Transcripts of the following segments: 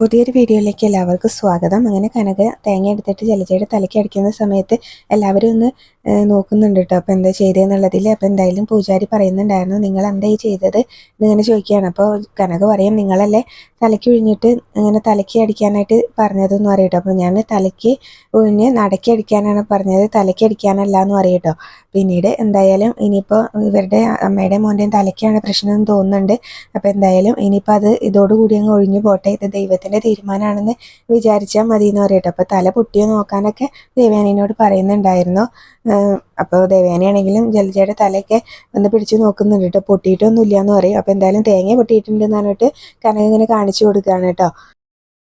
പുതിയൊരു വീഡിയോയിലേക്ക് എല്ലാവർക്കും സ്വാഗതം. അങ്ങനെ കനക തേങ്ങ എടുത്തിട്ട് ജലജയുടെ തലയ്ക്ക് അടിക്കുന്ന സമയത്ത് എല്ലാവരും ഒന്ന് നോക്കുന്നുണ്ട് കേട്ടോ അപ്പോൾ എന്താ ചെയ്തതെന്നുള്ളതിൽ അപ്പോൾ എന്തായാലും പൂജാരി പറയുന്നുണ്ടായിരുന്നു നിങ്ങൾ എന്താ ഈ ചെയ്തത്? എന്നിങ്ങനെ ചോദിക്കുകയാണ്. അപ്പോൾ കനക പറയും നിങ്ങളല്ലേ തലയ്ക്ക് ഒഴിഞ്ഞിട്ട് ഇങ്ങനെ തലയ്ക്ക് അടിക്കാനായിട്ട് പറഞ്ഞതെന്ന് പറയും അപ്പോൾ ഞാൻ തലയ്ക്ക് ഒഴിഞ്ഞ് നടക്കി അടിക്കാനാണ് പറഞ്ഞത് തലയ്ക്ക് അടിക്കാനല്ല എന്ന് പറയും പിന്നീട് എന്തായാലും ഇനിയിപ്പോൾ ഇവരുടെ അമ്മയുടെയും മോന്റെയും തലയ്ക്കാണ് പ്രശ്നം എന്ന് തോന്നുന്നുണ്ട്. അപ്പോൾ എന്തായാലും ഇനിയിപ്പോൾ അത് ഇതോടുകൂടി അങ്ങ് ഒഴിഞ്ഞു പോട്ടെ ഇത് ദൈവത്തിന്റെ തീരുമാനമാണെന്ന് വിചാരിച്ചാൽ മതി എന്ന് പറയട്ടെ. അപ്പോൾ തല പൊട്ടിയോ നോക്കാനൊക്കെ ദേവയാനിയോട് പറയുന്നുണ്ടായിരുന്നു. അപ്പോൾ ദേവയാനിയാണെങ്കിലും ജലജയുടെ തലയൊക്കെ ഒന്ന് പിടിച്ച് നോക്കുന്നുണ്ട് കേട്ടോ. പൊട്ടിയിട്ടൊന്നുമില്ല എന്ന് പറയും. അപ്പോൾ എന്തായാലും തേങ്ങ പൊട്ടിയിട്ടുണ്ടെന്ന് പറഞ്ഞിട്ട് കനക ഇങ്ങനെ കാണിച്ചു കൊടുക്കുകയാണ് കേട്ടോ.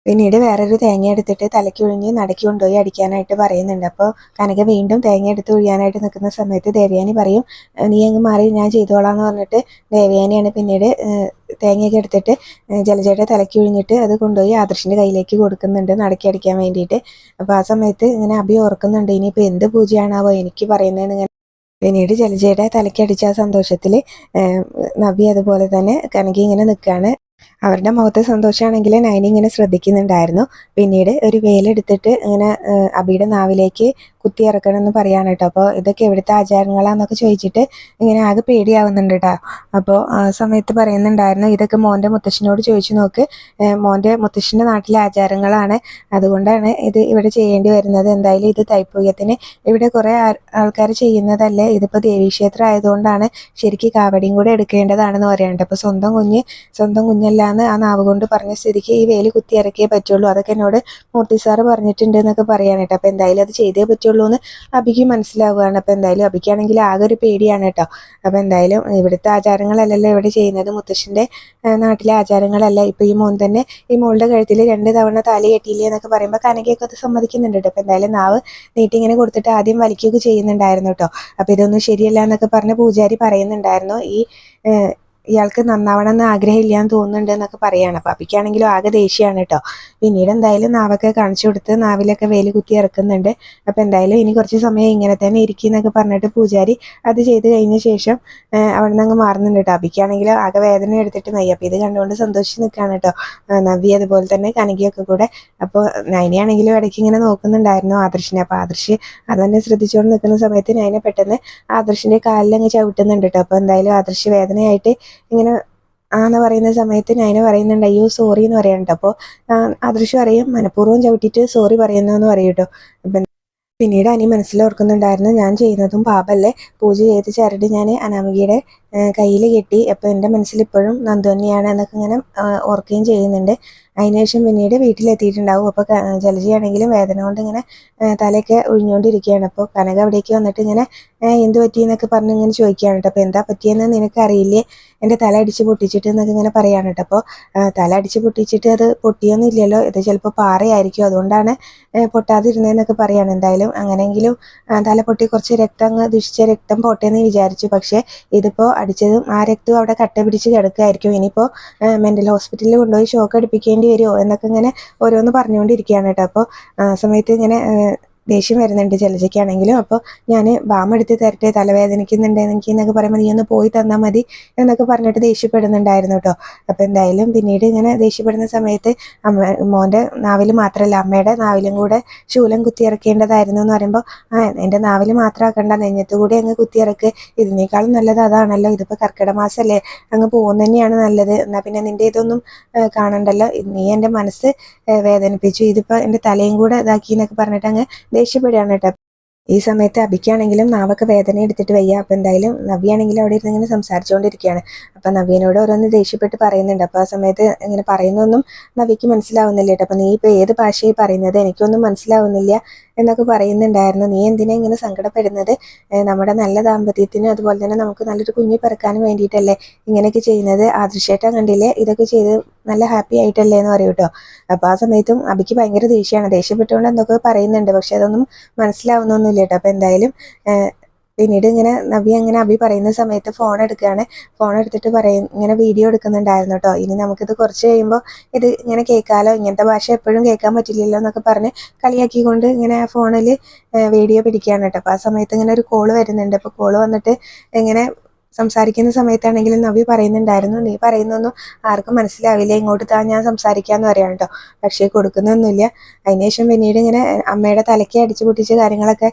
പിന്നീട് വേറൊരു തേങ്ങ എടുത്തിട്ട് തലയ്ക്ക് ഒഴിഞ്ഞ് നടക്കി കൊണ്ടുപോയി അടിക്കാനായിട്ട് പറയുന്നുണ്ട്. അപ്പോൾ കനക വീണ്ടും തേങ്ങ എടുത്ത് ഒഴിയാനായിട്ട് നിൽക്കുന്ന സമയത്ത് ദേവയാനി പറയും നീ അങ്ങ് മാറി ഞാൻ ചെയ്തോളാം എന്ന് പറഞ്ഞിട്ട് ദേവയാനിയാണ് പിന്നീട് തേങ്ങയൊക്കെ എടുത്തിട്ട് ജലജയുടെ തലയ്ക്ക് ഒഴിഞ്ഞിട്ട് അത് കൊണ്ടുപോയി ആദർശിന്റെ കയ്യിലേക്ക് കൊടുക്കുന്നുണ്ട് നടക്കി അടിക്കാൻ വേണ്ടിയിട്ട്. അപ്പോൾ ആ സമയത്ത് ഇങ്ങനെ അഭി ഓർക്കുന്നുണ്ട് ഇനിയിപ്പോൾ എന്ത് പൂജയാണാവോ എനിക്ക് പറയുന്നതെന്ന് ഇങ്ങനെ. പിന്നീട് ജലജയുടെ തലയ്ക്കടിച്ച ആ സന്തോഷത്തിൽ നബി അതുപോലെ തന്നെ കനകി ഇങ്ങനെ നിൽക്കുകയാണ് അവരുടെ മുഖത്തെ സന്തോഷമാണെങ്കിൽ നൈനി ഇങ്ങനെ ശ്രദ്ധിക്കുന്നുണ്ടായിരുന്നു. പിന്നീട് ഒരു വേലെടുത്തിട്ട് ഇങ്ങനെ അബിയുടെ നാവിലേക്ക് കുത്തി ഇറക്കണം എന്ന് പറയാണ് കേട്ടോ. അപ്പോൾ ഇതൊക്കെ എവിടുത്തെ ആചാരങ്ങളാന്നൊക്കെ ചോദിച്ചിട്ട് ഇങ്ങനെ ആകെ പേടിയാവുന്നുണ്ട് കേട്ടോ. അപ്പോൾ ആ സമയത്ത് പറയുന്നുണ്ടായിരുന്നു ഇതൊക്കെ മോന്റെ മുത്തശ്ശനോട് ചോദിച്ചു നോക്ക്. മോന്റെ മുത്തശ്ശന്റെ നാട്ടിലെ ആചാരങ്ങളാണ്. അതുകൊണ്ടാണ് ഇത് ഇവിടെ ചെയ്യേണ്ടി വരുന്നത്. എന്തായാലും ഇത് തൈപ്പൂയത്തിന് ഇവിടെ കുറേ ആൾക്കാർ ചെയ്യുന്നതല്ലേ? ഇതിപ്പോൾ ദേവീക്ഷേത്രം ആയതുകൊണ്ടാണ് ശരിക്കും കാവടിയും കൂടെ എടുക്കേണ്ടതാണെന്ന് പറയാനുണ്ട്. അപ്പോൾ സ്വന്തം കുഞ്ഞ് സ്വന്തം കുഞ്ഞല്ലാന്ന് ആ നാവ് കൊണ്ട് പറഞ്ഞ സ്ഥിതിക്ക് ഈ വേലി കുത്തി ഇറക്കിയേ പറ്റുള്ളൂ. അതൊക്കെ എന്നോട് മൂർത്തി സാറ് പറഞ്ഞിട്ടുണ്ട് എന്നൊക്കെ പറയാനായിട്ട് അപ്പോൾ എന്തായാലും അത് ചെയ്തേ പറ്റുള്ളൂ എന്ന് അബിക്ക് മനസ്സിലാവുകയാണ്. അപ്പോൾ എന്തായാലും അബിക്കാണെങ്കിൽ ആകെ ഒരു പേടിയാണ് കേട്ടോ. അപ്പോൾ എന്തായാലും ഇവിടുത്തെ ആചാരങ്ങളല്ലല്ലോ ഇവിടെ ചെയ്യുന്നത്. മുത്തശ്ശന്റെ നാട്ടിലെ ആചാരങ്ങളല്ല. ഇപ്പോൾ ഈ മോൻ തന്നെ ഈ മോളുടെ കഴുത്തിൽ രണ്ട് തവണ താലി കെട്ടിയില്ലേ എന്നൊക്കെ പറയുമ്പോൾ കനകയൊക്കെ അത് സമ്മതിക്കുന്നുണ്ട് കേട്ടോ. അപ്പോൾ എന്തായാലും നാവ് നീട്ടി ഇങ്ങനെ കൊടുത്തിട്ട് ആദ്യം വലിക്കുകയൊക്കെ ചെയ്യുന്നുണ്ടായിരുന്നു കേട്ടോ. അപ്പോൾ ഇതൊന്നും ശരിയല്ല എന്നൊക്കെ പറഞ്ഞ് പൂജാരി പറയുന്നുണ്ടായിരുന്നു. ഈ ഇയാൾക്ക് എന്ന് ആഗ്രഹമില്ല എന്ന് തോന്നുന്നുണ്ട് എന്നൊക്കെ പറയാണ്. അപ്പോൾ അപ്പിക്കാണെങ്കിലും ആകെ ദേഷ്യമാണ് കേട്ടോ. പിന്നീട് എന്തായാലും നാവൊക്കെ കാണിച്ചു കൊടുത്ത് നാവിലൊക്കെ വേൽ കുത്തി ഇറക്കുന്നുണ്ട്. അപ്പോൾ എന്തായാലും ഇനി കുറച്ച് സമയം ഇങ്ങനെ തന്നെ ഇരിക്കും എന്നൊക്കെ പറഞ്ഞിട്ട് പൂജാരി അത് ചെയ്ത് കഴിഞ്ഞ ശേഷം അവിടെ നിന്ന് അങ്ങ് മാറുന്നുണ്ട് കേട്ടോ. അപ്പിക്കാണെങ്കിൽ ആകെ വേദന എടുത്തിട്ട് മയ്യ അപ്പോൾ ഇത് കണ്ടുകൊണ്ട് സന്തോഷിച്ച് നിൽക്കുകയാണ് കേട്ടോ. നവ്യ അതുപോലെ തന്നെ കനകിയൊക്കെ കൂടെ. അപ്പോൾ നൈനയാണെങ്കിലും ഇടയ്ക്ക് ഇങ്ങനെ നോക്കുന്നുണ്ടായിരുന്നു ആദർശിനെ. അപ്പോൾ ആദർശ് തന്നെ ശ്രദ്ധിച്ചുകൊണ്ട് നിൽക്കുന്ന സമയത്ത് നൈന പെട്ടെന്ന് ആദർശിന്റെ കാലിലങ്ങ് ചവിട്ടുന്നുണ്ട് കേട്ടോ. അപ്പോൾ എന്തായാലും ആദർശ് വേദനയായിട്ട് ഇങ്ങനെ ആന്ന് പറയുന്ന സമയത്ത് നൈന പറയുന്നുണ്ട് അയ്യോ സോറി എന്ന് പറയാനുണ്ട്. അപ്പോൾ ആദർശ് പറയും മനഃപൂർവം ചവിട്ടിയിട്ട് സോറി പറയുന്നു എന്ന് പറയും കേട്ടോ പിന്നീട് അനി മനസ്സിലോർക്കുന്നുണ്ടായിരുന്നു ഞാൻ ചെയ്യുന്നതും പാപല്ലേ. പൂജ ചെയ്ത് ചരട് ഞാൻ അനാമികയുടെ കയ്യിൽ കിട്ടി. അപ്പോൾ എന്റെ മനസ്സിൽ ഇപ്പോഴും നന്ദു തന്നെയാണ് എന്നൊക്കെ ഇങ്ങനെ ഓർക്കുകയും ചെയ്യുന്നുണ്ട്. അതിനുശേഷം പിന്നീട് വീട്ടിലെത്തിയിട്ടുണ്ടാവും. അപ്പോൾ ജലജിയാണെങ്കിലും വേദന കൊണ്ട് ഇങ്ങനെ തലയൊക്കെ ഒഴിഞ്ഞുകൊണ്ടിരിക്കുകയാണ് അപ്പോൾ കനക അവിടേക്ക് വന്നിട്ട് ഇങ്ങനെ "ഏ, എന്ത് പറ്റിയെന്നൊക്കെ പറഞ്ഞ് ഇങ്ങനെ ചോദിക്കുകയാണ് കേട്ടോ. അപ്പോൾ എന്താ പറ്റിയെന്ന് നിനക്ക് അറിയില്ലേ എന്റെ തല അടിച്ച് പൊട്ടിച്ചിട്ട് എന്നൊക്കെ ഇങ്ങനെ പറയാണ് കേട്ടോ. അപ്പോൾ തല അടിച്ച് പൊട്ടിച്ചിട്ട് അത് പൊട്ടിയൊന്നും ഇല്ലല്ലോ. ഇത് ചിലപ്പോൾ പാറയായിരിക്കും. അതുകൊണ്ടാണ് പൊട്ടാതിരുന്നതെന്നൊക്കെ പറയാണ്. എന്തായാലും അങ്ങനെയെങ്കിലും തല പൊട്ടി കുറച്ച് രക്തം ദുഷിച്ച രക്തം പോട്ടെ എന്ന് വിചാരിച്ചു. പക്ഷേ ഇതിപ്പോൾ അടിച്ചതും ആ രക്തവും അവിടെ കട്ട പിടിച്ച് കിടക്കുമായിരിക്കും ഇനിയിപ്പോൾ മെന്റൽ ഹോസ്പിറ്റലിൽ കൊണ്ടുപോയി ഷോക്ക് അടിപ്പിക്കേണ്ടി വരുമോ എന്നൊക്കെ ഇങ്ങനെ ഓരോന്ന് പറഞ്ഞുകൊണ്ടിരിക്കുകയാണ് കേട്ടോ. അപ്പോൾ ആ സമയത്ത് ഇങ്ങനെ ദേഷ്യം വരുന്നുണ്ട് ജലജയ്ക്കാണെങ്കിലും. അപ്പോൾ ഞാൻ ബാം എടുത്ത് തരട്ടെ തലവേദനിക്കുന്നുണ്ട് എനിക്ക് എന്നൊക്കെ പറയുമ്പോൾ നീ ഒന്ന് പോയി തന്നാൽ മതി എന്നൊക്കെ പറഞ്ഞിട്ട് ദേഷ്യപ്പെടുന്നുണ്ടായിരുന്നു കേട്ടോ അപ്പോൾ എന്തായാലും പിന്നീട് ഇങ്ങനെ ദേഷ്യപ്പെടുന്ന സമയത്ത് അമ്മ മോന്റെ നാവിൽ മാത്രമല്ല അമ്മയുടെ നാവിലും കൂടെ ശൂലം കുത്തിയിറക്കേണ്ടതായിരുന്നു എന്ന് പറയുമ്പോൾ ആ എന്റെ നാവിൽ മാത്രമാക്കണ്ട നെഞ്ഞത്ത് കൂടി അങ്ങ് കുത്തിയിറക്ക്. ഇതിനേക്കാളും നല്ലത് അതാണല്ലോ ഇതിപ്പോൾ കർക്കിടക മാസമല്ലേ അങ്ങ് പോകുന്ന തന്നെയാണ് നല്ലത്. എന്നാൽ പിന്നെ നിന്റെ ഇതൊന്നും കാണണ്ടല്ലോ. നീ എന്റെ മനസ്സ് വേദനിപ്പിച്ചു. ഇതിപ്പോൾ എന്റെ തലയും കൂടെ ഇതാക്കി എന്നൊക്കെ പറഞ്ഞിട്ട് അങ്ങ് ദേഷ്യപ്പെടുകയാണ് കേട്ടോ. ഈ സമയത്ത് അഭിക്കാണെങ്കിലും നാവൊക്കെ വേദന എടുത്തിട്ട് വയ്യ. അപ്പം എന്തായാലും നവ്യാണെങ്കിലും അവിടെ ഇരുന്ന് ഇങ്ങനെ സംസാരിച്ചുകൊണ്ടിരിക്കുകയാണ് അപ്പം നവ്യനോട് ഓരോന്ന് ദേഷ്യപ്പെട്ട് പറയുന്നുണ്ട്. അപ്പോൾ ആ സമയത്ത് ഇങ്ങനെ പറയുന്നൊന്നും നവ്യക്ക് മനസ്സിലാവുന്നില്ല കേട്ടോ. അപ്പം നീ ഇപ്പോൾ ഏത് ഭാഷയായി പറയുന്നത്? എനിക്കൊന്നും മനസ്സിലാവുന്നില്ല എന്നൊക്കെ പറയുന്നുണ്ടായിരുന്നു. നീ എന്തിനാ ഇങ്ങനെ സങ്കടപ്പെടുന്നത്? നമ്മുടെ നല്ല ദാമ്പത്യത്തിന് അതുപോലെ തന്നെ നമുക്ക് നല്ലൊരു കുഞ്ഞു പിറക്കാനും വേണ്ടിയിട്ടല്ലേ ഇങ്ങനെയൊക്കെ ചെയ്യുന്നത്? ആദൃശേട്ടാ കണ്ടില്ലേ? ഇതൊക്കെ ചെയ്ത് നല്ല ഹാപ്പി ആയിട്ടല്ലേ എന്ന് പറയും കേട്ടോ. അപ്പോൾ ആ സമയത്തും അബിക്ക് ഭയങ്കര ദേഷ്യമാണ് ദേഷ്യപ്പെട്ടുകൊണ്ട് എന്തൊക്കെ പറയുന്നുണ്ട്. പക്ഷെ അതൊന്നും മനസ്സിലാവുന്നൊന്നുമില്ല കേട്ടോ. അപ്പോൾ എന്തായാലും പിന്നീട് ഇങ്ങനെ നവി അങ്ങനെ അബി പറയുന്ന സമയത്ത് ഫോൺ എടുക്കുകയാണ് ഫോൺ എടുത്തിട്ട് പറയും ഇങ്ങനെ വീഡിയോ എടുക്കുന്നുണ്ടായിരുന്നു കേട്ടോ. ഇനി നമുക്കിത് കുറച്ച് കഴിയുമ്പോൾ ഇത് ഇങ്ങനെ കേൾക്കാലോ? ഇങ്ങനത്തെ ഭാഷ എപ്പോഴും കേൾക്കാൻ പറ്റില്ലല്ലോ എന്നൊക്കെ പറഞ്ഞ് കളിയാക്കിക്കൊണ്ട് ഇങ്ങനെ ഫോണിൽ വീഡിയോ പിടിക്കുകയാണ് കേട്ടോ. അപ്പോൾ ആ സമയത്ത് ഇങ്ങനെ ഒരു കോൾ വരുന്നുണ്ട്. അപ്പോൾ കോൾ വന്നിട്ട് ഇങ്ങനെ സംസാരിക്കുന്ന സമയത്താണെങ്കിലും നവി പറയുന്നുണ്ടായിരുന്നു. നീ പറയുന്നൊന്നും ആർക്കും മനസ്സിലാവില്ല. ഇങ്ങോട്ട് താ ഞാൻ സംസാരിക്കാന്ന് പറയാം കേട്ടോ പക്ഷേ കൊടുക്കുന്നൊന്നുമില്ല. അതിനുശേഷം പിന്നീട് ഇങ്ങനെ അമ്മയുടെ തലയ്ക്ക് അടിച്ചു പൊട്ടിച്ച കാര്യങ്ങളൊക്കെ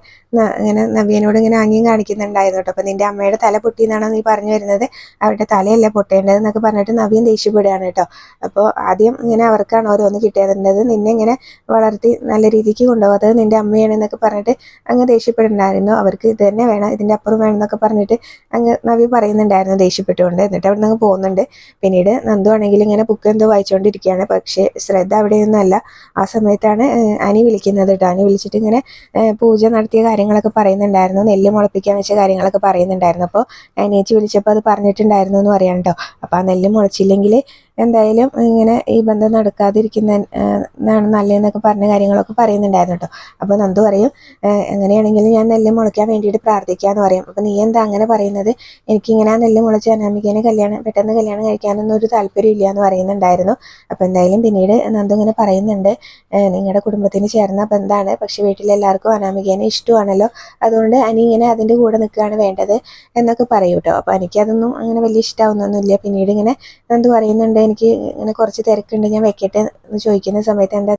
ഇങ്ങനെ നവ്യനോട് ഇങ്ങനെ ആംഗ്യം കാണിക്കുന്നുണ്ടായിരുന്നു കേട്ടോ അപ്പം നിന്റെ അമ്മയുടെ തല പൊട്ടി എന്നാണോ നീ പറഞ്ഞു വരുന്നത്? അവരുടെ തലയല്ല പൊട്ടേണ്ടത് എന്നൊക്കെ പറഞ്ഞിട്ട് നവ്യൻ ദേഷ്യപ്പെടുകയാണ് കേട്ടോ അപ്പോൾ ആദ്യം ഇങ്ങനെ അവർക്കാണ് ഓരോന്ന് കിട്ടിയതുണ്ടത് നിന്നെ ഇങ്ങനെ വളർത്തി നല്ല രീതിക്ക് കൊണ്ടുപോകാത്തത് നിന്റെ അമ്മയാണ് എന്നൊക്കെ പറഞ്ഞിട്ട് അങ്ങ് ദേഷ്യപ്പെടുന്നുണ്ടായിരുന്നു അവർക്ക് ഇത് തന്നെ വേണം ഇതിന്റെ അപ്പുറം വേണം എന്നൊക്കെ പറഞ്ഞിട്ട് അങ്ങ് നവ്യ പറയുന്നുണ്ടായിരുന്നു ദേഷ്യപ്പെട്ടുകൊണ്ട്. എന്നിട്ട് അവിടെ നിന്ന് പോകുന്നുണ്ട്. പിന്നീട് നന്ദു ആണെങ്കിൽ ഇങ്ങനെ ബുക്ക് എന്തോ വായിച്ചുകൊണ്ടിരിക്കുകയാണ് പക്ഷേ ശ്രദ്ധ അവിടെയൊന്നുമല്ല. ആ സമയത്താണ് അനി വിളിക്കുന്നത് കേട്ടോ. അനി വിളിച്ചിട്ട് ഇങ്ങനെ പൂജ നടത്തിയ കാര്യങ്ങളൊക്കെ പറയുന്നുണ്ടായിരുന്നു. നെല്ല് മുളപ്പിക്കാൻ വെച്ച കാര്യങ്ങളൊക്കെ പറയുന്നുണ്ടായിരുന്നു. അപ്പോൾ അനിയച്ചി വിളിച്ചപ്പോൾ അത് പറഞ്ഞിട്ടുണ്ടായിരുന്നു എന്ന് പറയാം കേട്ടോ. അപ്പോൾ ആ നെല്ല് മുളച്ചില്ലെങ്കിൽ എന്തായാലും ഇങ്ങനെ ഈ ബന്ധം നടക്കാതിരിക്കുന്ന നല്ലതെന്നൊക്കെ പറഞ്ഞ കാര്യങ്ങളൊക്കെ പറയുന്നുണ്ടായിരുന്നു കേട്ടോ. അപ്പോൾ നന്ദു പറയും "ഏഹ്, എങ്ങനെയാണെങ്കിലും ഞാൻ നെല്ല് മുളയ്ക്കാൻ വേണ്ടിയിട്ട് പ്രാർത്ഥിക്കാമെന്ന് പറയും. അപ്പോൾ നീ എന്താ അങ്ങനെ പറയുന്നത്? എനിക്കിങ്ങനെ ആ നെല്ല് മുളച്ച് അനാമികേനെ കല്യാണം പെട്ടെന്ന് കല്യാണം കഴിക്കാനൊന്നും ഒരു താല്പര്യം ഇല്ല എന്ന് പറയുന്നുണ്ടായിരുന്നു. അപ്പോൾ എന്തായാലും പിന്നീട് നന്ദു ഇങ്ങനെ പറയുന്നുണ്ട് നിങ്ങളുടെ കുടുംബത്തിന് ചേർന്ന ബന്ധമാണ് പക്ഷേ വീട്ടിലെല്ലാവർക്കും അനാമികേനെ ഇഷ്ടമാണല്ലോ. അതുകൊണ്ട് അനി ഇങ്ങനെ അതിന്റെ കൂടെ നിൽക്കുകയാണ് വേണ്ടത് എന്നൊക്കെ പറയും കേട്ടോ. അപ്പോൾ എനിക്കതൊന്നും അങ്ങനെ വലിയ ഇഷ്ടമാവുന്നൊന്നുമില്ല പിന്നീട് ഇങ്ങനെ നന്ദു പറയുന്നുണ്ട് എനിക്ക് ഇങ്ങനെ കുറച്ച് തിരക്കുണ്ട്. ഞാൻ വെക്കട്ടെ എന്ന് ചോദിക്കുന്ന സമയത്ത് എന്താ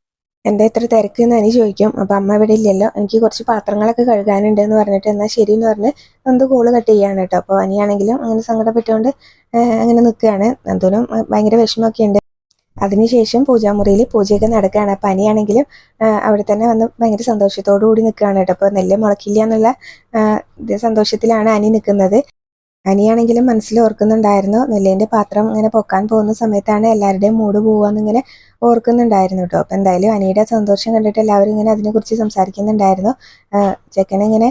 എന്താ ഇത്ര തിരക്ക് എന്ന് അനി ചോദിക്കും. അപ്പം അമ്മ ഇവിടെ ഇല്ലല്ലോ. എനിക്ക് കുറച്ച് പാത്രങ്ങളൊക്കെ കഴുകാനുണ്ട് എന്ന് പറഞ്ഞിട്ട് എന്നാൽ ശരി എന്ന് പറഞ്ഞ് നന്ദു കോൾ കട്ട് ചെയ്യാണ് കേട്ടോ. അപ്പോൾ അനിയാണെങ്കിലും അങ്ങനെ സങ്കടപ്പെട്ടുകൊണ്ട് അങ്ങനെ നിൽക്കുകയാണ് ഏഹ്, ഭയങ്കര വിഷമമൊക്കെ ഉണ്ട്. അതിനുശേഷം പൂജാമുറിയിൽ പൂജയൊക്കെ നടക്കുകയാണ് അപ്പം അനിയാണെങ്കിലും അവിടെ തന്നെ വന്ന് ഭയങ്കര സന്തോഷത്തോടു കൂടി നിൽക്കുകയാണ് കേട്ടോ. അപ്പോൾ നെല്ല് മുളക്കില്ല എന്നുള്ള സന്തോഷത്തിലാണ് അനി നിൽക്കുന്നത് അനിയാണെങ്കിലും മനസ്സിൽ ഓർക്കുന്നുണ്ടായിരുന്നു. നെല്ലിന്റെ പാത്രം ഇങ്ങനെ പൊക്കാൻ പോകുന്ന സമയത്താണ് എല്ലാവരുടെയും മൂഡ് പോവാന്നിങ്ങനെ ഓർക്കുന്നുണ്ടായിരുന്നു കേട്ടോ അപ്പം എന്തായാലും അനിയുടെ സന്തോഷം കണ്ടിട്ട് എല്ലാവരും ഇങ്ങനെ അതിനെക്കുറിച്ച് സംസാരിക്കുന്നുണ്ടായിരുന്നു. ചെക്കനിങ്ങനെ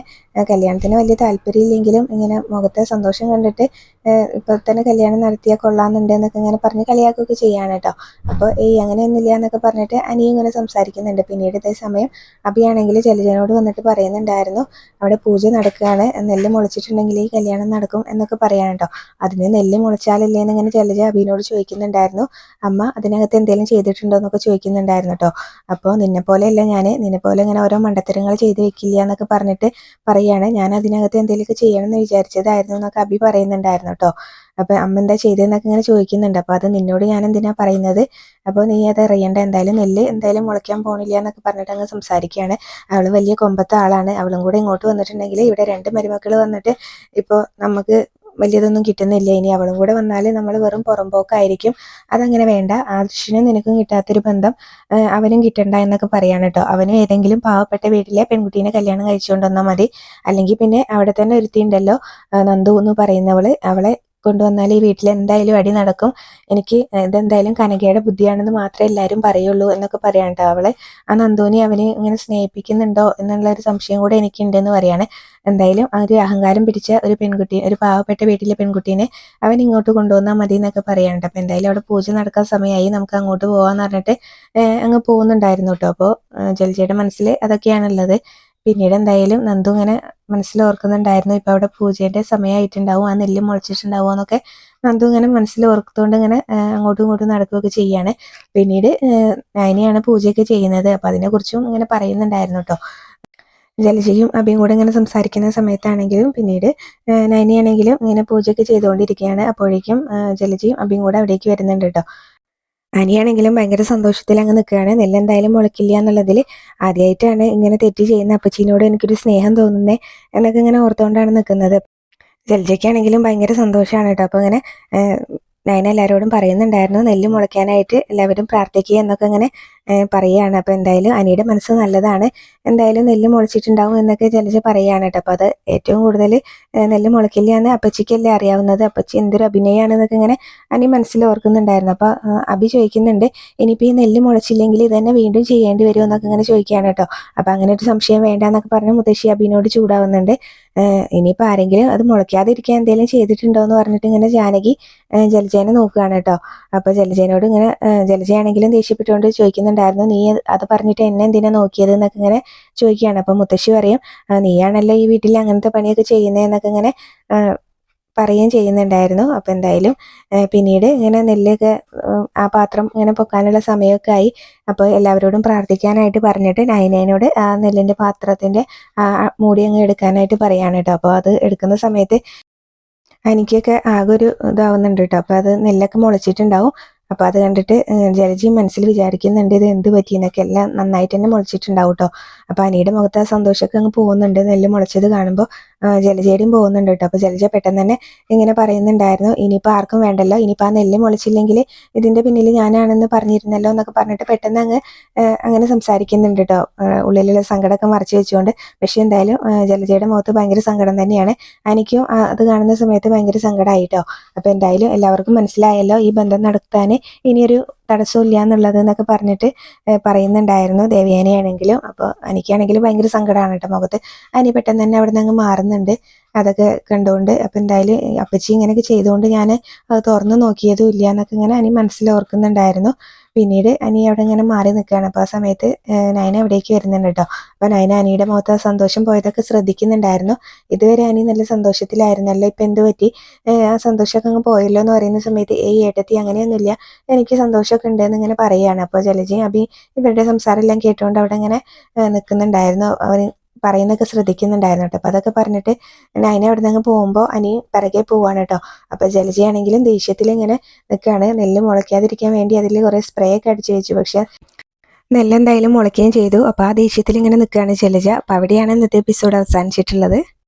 കല്യാണത്തിന് വലിയ താല്പര്യമില്ലെങ്കിലും ഇങ്ങനെ മുഖത്തെ സന്തോഷം കണ്ടിട്ട് ഇപ്പൊ ഇപ്പോൾ തന്നെ കല്യാണം നടത്തിയാൽ കൊള്ളാമെന്നുണ്ട് എന്നൊക്കെ ഇങ്ങനെ പറഞ്ഞ് കളിയാക്കുകയൊക്കെ ചെയ്യാണ് കേട്ടോ അപ്പോൾ ഏയ് അങ്ങനെയൊന്നുമില്ല എന്നൊക്കെ പറഞ്ഞിട്ട് അനിയും ഇങ്ങനെ സംസാരിക്കുന്നുണ്ട്. പിന്നീട് ഇതേ സമയം അഭിയാണെങ്കിൽ ജലജനോട് വന്നിട്ട് പറയുന്നുണ്ടായിരുന്നു അവിടെ പൂജ നടക്കുകയാണ് നെല്ല് മുളച്ചിട്ടുണ്ടെങ്കിൽ ഈ കല്യാണം നടക്കും എന്നൊക്കെ പറയാൻ കേട്ടോ അതിന് നെല്ല് മുളച്ചാലല്ലേ എന്നിങ്ങനെ ജലജ അഭിനോട് ചോദിക്കുന്നുണ്ടായിരുന്നു. അമ്മ അതിനകത്ത് എന്തെങ്കിലും ചെയ്തിട്ടുണ്ടോ എന്നൊക്കെ ചോദിക്കുന്നുണ്ടായിരുന്നു കേട്ടോ അപ്പോൾ നിന്നെ പോലെയല്ല ഞാൻ നിന്നെ പോലെ ഇങ്ങനെ ഓരോ മണ്ടത്തരങ്ങൾ ചെയ്ത് വെക്കില്ല എന്നൊക്കെ പറഞ്ഞിട്ട് പറയാണ്. ഞാൻ അതിനകത്ത് എന്തെങ്കിലുമൊക്കെ ചെയ്യണം എന്ന് വിചാരിച്ചതായിരുന്നു എന്നൊക്കെ അബി പറയുന്നുണ്ടായിരുന്നു കേട്ടോ അപ്പോൾ അമ്മ എന്താ ചെയ്തതെന്നൊക്കെ ഇങ്ങനെ ചോദിക്കുന്നുണ്ട്. അപ്പോൾ അത് നിന്നോട് ഞാൻ എന്തിനാ പറയുന്നത്? അപ്പോൾ നീ അത് അറിയണ്ട. എന്തായാലും നെല്ല് എന്തായാലും മുളയ്ക്കാൻ പോണില്ല എന്നൊക്കെ പറഞ്ഞിട്ട് അങ്ങ് സംസാരിക്കുകയാണ്. അവൾ വലിയ കൊമ്പത്തെ ആളാണ്. അവളും കൂടെ ഇങ്ങോട്ട് വന്നിട്ടുണ്ടെങ്കിൽ ഇവിടെ രണ്ട് മരുമക്കൾ വന്നിട്ട് ഇപ്പോൾ നമുക്ക് വലിയതൊന്നും കിട്ടുന്നില്ല. ഇനി അവളും കൂടെ വന്നാൽ നമ്മൾ വെറും പുറമ്പോക്കായിരിക്കും അതങ്ങനെ വേണ്ട. ആദർശിനും നിനക്കും കിട്ടാത്തൊരു ബന്ധം അവനും കിട്ടണ്ട എന്നൊക്കെ പറയാണ് കേട്ടോ. അവനും ഏതെങ്കിലും പാവപ്പെട്ട വീട്ടിലെ പെൺകുട്ടീനെ കല്യാണം കഴിച്ചുകൊണ്ട് വന്നാൽ മതി. അല്ലെങ്കിൽ പിന്നെ അവിടെ തന്നെ ഒരുത്തിയുണ്ടല്ലോ നന്ദു എന്ന് പറയുന്നവൾ. അവളെ കൊണ്ടുവന്നാൽ ഈ വീട്ടിൽ എന്തായാലും അടി നടക്കും. എനിക്ക് ഇതെന്തായാലും കനകയുടെ ബുദ്ധിയാണെന്ന് മാത്രമേ എല്ലാവരും പറയുള്ളൂ എന്നൊക്കെ പറയാൻ അവളെ. ആ നന്ദുവിനെ അവനെ ഇങ്ങനെ സ്നേഹിപ്പിക്കുന്നുണ്ടോ എന്നുള്ള ഒരു സംശയം കൂടെ എനിക്കുണ്ടെന്ന് പറയാണ്. എന്തായാലും ഒരു അഹങ്കാരം പിടിച്ച ഒരു പെൺകുട്ടി ഒരു പാവപ്പെട്ട വീട്ടിലെ പെൺകുട്ടീനെ അവൻ ഇങ്ങോട്ട് കൊണ്ടുവന്നാൽ മതി എന്നൊക്കെ പറയാനുണ്ട്. അപ്പം എന്തായാലും അവിടെ പൂജ നടക്കാൻ സമയമായി നമുക്ക് അങ്ങോട്ട് പോവാന്ന് പറഞ്ഞിട്ട് അങ്ങ് പോകുന്നുണ്ടായിരുന്നു കേട്ടോ അപ്പോൾ ജലജയുടെ മനസ്സിൽ അതൊക്കെയാണുള്ളത്. പിന്നീട് എന്തായാലും നന്ദു ഇങ്ങനെ മനസ്സിൽ ഓർക്കുന്നുണ്ടായിരുന്നു. ഇപ്പം അവിടെ പൂജേന്റെ സമയമായിട്ടുണ്ടാവും ആ നെല്ല് മുളച്ചിട്ടുണ്ടാവും എന്നൊക്കെ നന്ദു ഇങ്ങനെ മനസ്സിൽ ഓർത്തുകൊണ്ട് ഇങ്ങനെ അങ്ങോട്ടും ഇങ്ങോട്ടും നടക്കുകയൊക്കെ ചെയ്യാണ്. പിന്നീട് നയനിയാണ് പൂജയൊക്കെ ചെയ്യുന്നത്. അപ്പം അതിനെക്കുറിച്ചും ഇങ്ങനെ പറയുന്നുണ്ടായിരുന്നു കേട്ടോ. ജലജയും അഭിയും കൂടെ ഇങ്ങനെ സംസാരിക്കുന്ന സമയത്താണെങ്കിലും പിന്നീട് നയനിയാണെങ്കിലും ഇങ്ങനെ പൂജയൊക്കെ ചെയ്തുകൊണ്ടിരിക്കുകയാണ്. അപ്പോഴേക്കും ജലജയും അഭിയും കൂടെ അവിടേക്ക് വരുന്നുണ്ട് കേട്ടോ. അനിയാണെങ്കിലും ഭയങ്കര സന്തോഷത്തിൽ അങ്ങ് നിൽക്കുകയാണ്. നെല്ല് എന്തായാലും മുളക്കില്ല എന്നുള്ളതിൽ ആദ്യമായിട്ടാണ് ഇങ്ങനെ തെറ്റ് ചെയ്യുന്ന അപ്പച്ചീനോട് എനിക്കൊരു സ്നേഹം തോന്നുന്നേ എന്നൊക്കെ ഇങ്ങനെ ഓർത്തുകൊണ്ടാണ് നിൽക്കുന്നത്. ജലജയ്ക്കാണെങ്കിലും ഭയങ്കര സന്തോഷമാണ് കേട്ടോ. അപ്പോൾ ഇങ്ങനെ നയന എല്ലാവരോടും പറയുന്നുണ്ടായിരുന്നു നെല്ല് മുളയ്ക്കാനായിട്ട് എല്ലാവരും പ്രാർത്ഥിക്കുക എന്നൊക്കെ ഇങ്ങനെ പറയുകയാണ് അപ്പോൾ എന്തായാലും അനിയുടെ മനസ്സ് നല്ലതാണ്. എന്തായാലും നെല്ല് മുളച്ചിട്ടുണ്ടാവും എന്നൊക്കെ ജലജ പറയുകയാണ് കേട്ടോ. അപ്പോൾ അത് ഏറ്റവും കൂടുതൽ നെല്ല് മുളക്കില്ല എന്ന് അപ്പച്ചിക്കല്ലേ അറിയാവുന്നത്. അപ്പച്ചി എന്തൊരു അഭിനയമാണെന്നൊക്കെ ഇങ്ങനെ അനി മനസ്സിൽ ഓർക്കുന്നുണ്ടായിരുന്നു. അപ്പോൾ അഭി ചോദിക്കുന്നുണ്ട് ഇനിയിപ്പോൾ ഈ നെല്ല് മുളച്ചില്ലെങ്കിൽ ഇത് തന്നെ വീണ്ടും ചെയ്യേണ്ടി വരുമോ എന്നൊക്കെ ഇങ്ങനെ ചോദിക്കുകയാണ് കേട്ടോ. അപ്പോൾ അങ്ങനെ ഒരു സംശയം വേണ്ട എന്നൊക്കെ പറഞ്ഞ് മുത്തശ്ശി അഭിനോട് ചൂടാവുന്നുണ്ട്. ഇനിയിപ്പോൾ ആരെങ്കിലും അത് മുളയ്ക്കാതിരിക്കാൻ എന്തെങ്കിലും ചെയ്തിട്ടുണ്ടോ എന്ന് പറഞ്ഞിട്ട് ഇങ്ങനെ ജാനകി ജലജേനെ നോക്കുകയാണ് കേട്ടോ. അപ്പോൾ ജലജേനോട് ഇങ്ങനെ ജലജയാണെങ്കിലും ദേഷ്യപ്പെട്ടുകൊണ്ട് ചോദിക്കുന്നുണ്ടായിരുന്നു നീ അത് പറഞ്ഞിട്ട് എന്നെ എന്തിനാ നോക്കിയത് എന്നൊക്കെ ഇങ്ങനെ ചോദിക്കുകയാണ്. അപ്പം മുത്തശ്ശി പറയും "ആ, നീയാണല്ലോ ഈ വീട്ടിൽ അങ്ങനത്തെ പണിയൊക്കെ ചെയ്യുന്നതെന്നൊക്കെ ഇങ്ങനെ പറയുകയും ചെയ്യുന്നുണ്ടായിരുന്നു. അപ്പോൾ എന്തായാലും പിന്നീട് ഇങ്ങനെ നെല്ലൊക്കെ ആ പാത്രം ഇങ്ങനെ പൊക്കാനുള്ള സമയമൊക്കെ ആയി. അപ്പോൾ എല്ലാവരോടും പ്രാർത്ഥിക്കാനായിട്ട് പറഞ്ഞിട്ട് നയനേനോട് ആ നെല്ലിന്റെ പാത്രത്തിന്റെ മൂടി അങ്ങ് എടുക്കാനായിട്ട് പറയാണ് കേട്ടോ. അപ്പോൾ അത് എടുക്കുന്ന സമയത്ത് എനിക്കൊക്കെ ആകെ ഒരു ഇതാവുന്നുണ്ട് കേട്ടോ. അപ്പോൾ അത് നെല്ലൊക്കെ മുളച്ചിട്ടുണ്ടാവും. അപ്പോൾ അത് കണ്ടിട്ട് ജലജി മനസ്സിൽ വിചാരിക്കുന്നുണ്ട് ഇത് എന്ത് പറ്റിയെന്നൊക്കെ. എല്ലാം നന്നായിട്ട് തന്നെ മുളച്ചിട്ടുണ്ടാവും കേട്ടോ അപ്പോൾ അനിയുടെ മുഖത്ത് ആ സന്തോഷമൊക്കെ അങ്ങ് പോകുന്നുണ്ട്. നെല്ല് മുളച്ചത് കാണുമ്പോൾ ജലജേടിയും പോകുന്നുണ്ട് കേട്ടോ. അപ്പോൾ ജലജ പെട്ടെന്ന് തന്നെ ഇങ്ങനെ പറയുന്നുണ്ടായിരുന്നു ഇനിയിപ്പോൾ ആർക്കും വേണ്ടല്ലോ. ഇനിയിപ്പോൾ ആ നെല്ല് മുളച്ചില്ലെങ്കിൽ ഇതിന്റെ പിന്നിൽ ഞാനാണെന്ന് പറഞ്ഞിരുന്നല്ലോ എന്നൊക്കെ പറഞ്ഞിട്ട് പെട്ടെന്ന് അങ്ങ് അങ്ങനെ സംസാരിക്കുന്നുണ്ട് കേട്ടോ. ഉള്ളിലുള്ള സങ്കടമൊക്കെ മറച്ചു വെച്ചുകൊണ്ട്. പക്ഷേ എന്തായാലും ജലജയുടെ മുഖത്ത് ഭയങ്കര സങ്കടം തന്നെയാണ്. എനിക്കും അത് കാണുന്ന സമയത്ത് ഭയങ്കര സങ്കടമായി കേട്ടോ. അപ്പോൾ എന്തായാലും എല്ലാവർക്കും മനസ്സിലായല്ലോ ഈ ബന്ധം നടത്താൻ ഇനിയൊരു തടസ്സമില്ല എന്നുള്ളത് എന്നൊക്കെ പറഞ്ഞിട്ട് പറയുന്നുണ്ടായിരുന്നു ദേവയാനിയാണെങ്കിലും. അപ്പോൾ എനിക്കാണെങ്കിലും ഭയങ്കര സങ്കടമാണ് കേട്ടോ മുഖത്ത്. അതിന് പെട്ടെന്ന് തന്നെ അവിടെ നിന്ന് അങ്ങ് മാറുന്നുണ്ട്. അതൊക്കെ കണ്ടുകൊണ്ട് അപ്പം എന്തായാലും അപ്പച്ചി ഇങ്ങനെയൊക്കെ ചെയ്തുകൊണ്ട് ഞാൻ തുറന്നു നോക്കിയതും ഇല്ല എന്നൊക്കെ ഇങ്ങനെ അനി മനസ്സിൽ ഓർക്കുന്നുണ്ടായിരുന്നു. പിന്നീട് അനി അവിടെ ഇങ്ങനെ മാറി നിൽക്കുകയാണ് അപ്പോൾ ആ സമയത്ത് നയന അവിടേക്ക് വരുന്നുണ്ട് കേട്ടോ അപ്പോൾ നയന അനിയുടെ മുഖത്ത് ആ സന്തോഷം പോയതൊക്കെ ശ്രദ്ധിക്കുന്നുണ്ടായിരുന്നു. ഇതുവരെ അനി നല്ല സന്തോഷത്തിലായിരുന്നല്ലോ? ഇപ്പം എന്ത് പറ്റി? ആ സന്തോഷമൊക്കെ അങ്ങ് പോയല്ലോ എന്ന് പറയുന്ന സമയത്ത് ഏയ് ഏട്ടത്തി അങ്ങനെയൊന്നുമില്ല. എനിക്ക് സന്തോഷമൊക്കെ ഉണ്ടെന്ന് ഇങ്ങനെ പറയുകയാണ്. അപ്പോൾ ജലജയും അഭി ഇവരുടെ സംസാരം എല്ലാം കേട്ടുകൊണ്ട് അവിടെ ഇങ്ങനെ നിൽക്കുന്നുണ്ടായിരുന്നു അവർ പറയുന്നതൊക്കെ ശ്രദ്ധിക്കുന്നുണ്ടായിരുന്നു കേട്ടോ. അപ്പൊ അതൊക്കെ പറഞ്ഞിട്ട് നയന അവിടെ നിന്ന് പോകുമ്പോൾ അനി പിറകെ പോവാണ് കേട്ടോ. അപ്പോൾ ജലജയാണെങ്കിലും ദേഷ്യത്തിൽ ഇങ്ങനെ നിൽക്കുകയാണ് നെല്ല് മുളയ്ക്കാതിരിക്കാൻ വേണ്ടി അതിൽ കുറേ സ്പ്രേ ഒക്കെ അടിച്ചു വെച്ചു. പക്ഷേ നെല്ലെന്തായാലും മുളയ്ക്കുകയും ചെയ്തു. അപ്പൊ ആ ദേഷ്യത്തിൽ ഇങ്ങനെ നിൽക്കുകയാണ് ജലജ. അപ്പോൾ അവിടെയാണ് ഇന്നത്തെ എപ്പിസോഡ് അവസാനിച്ചിട്ടുള്ളത്.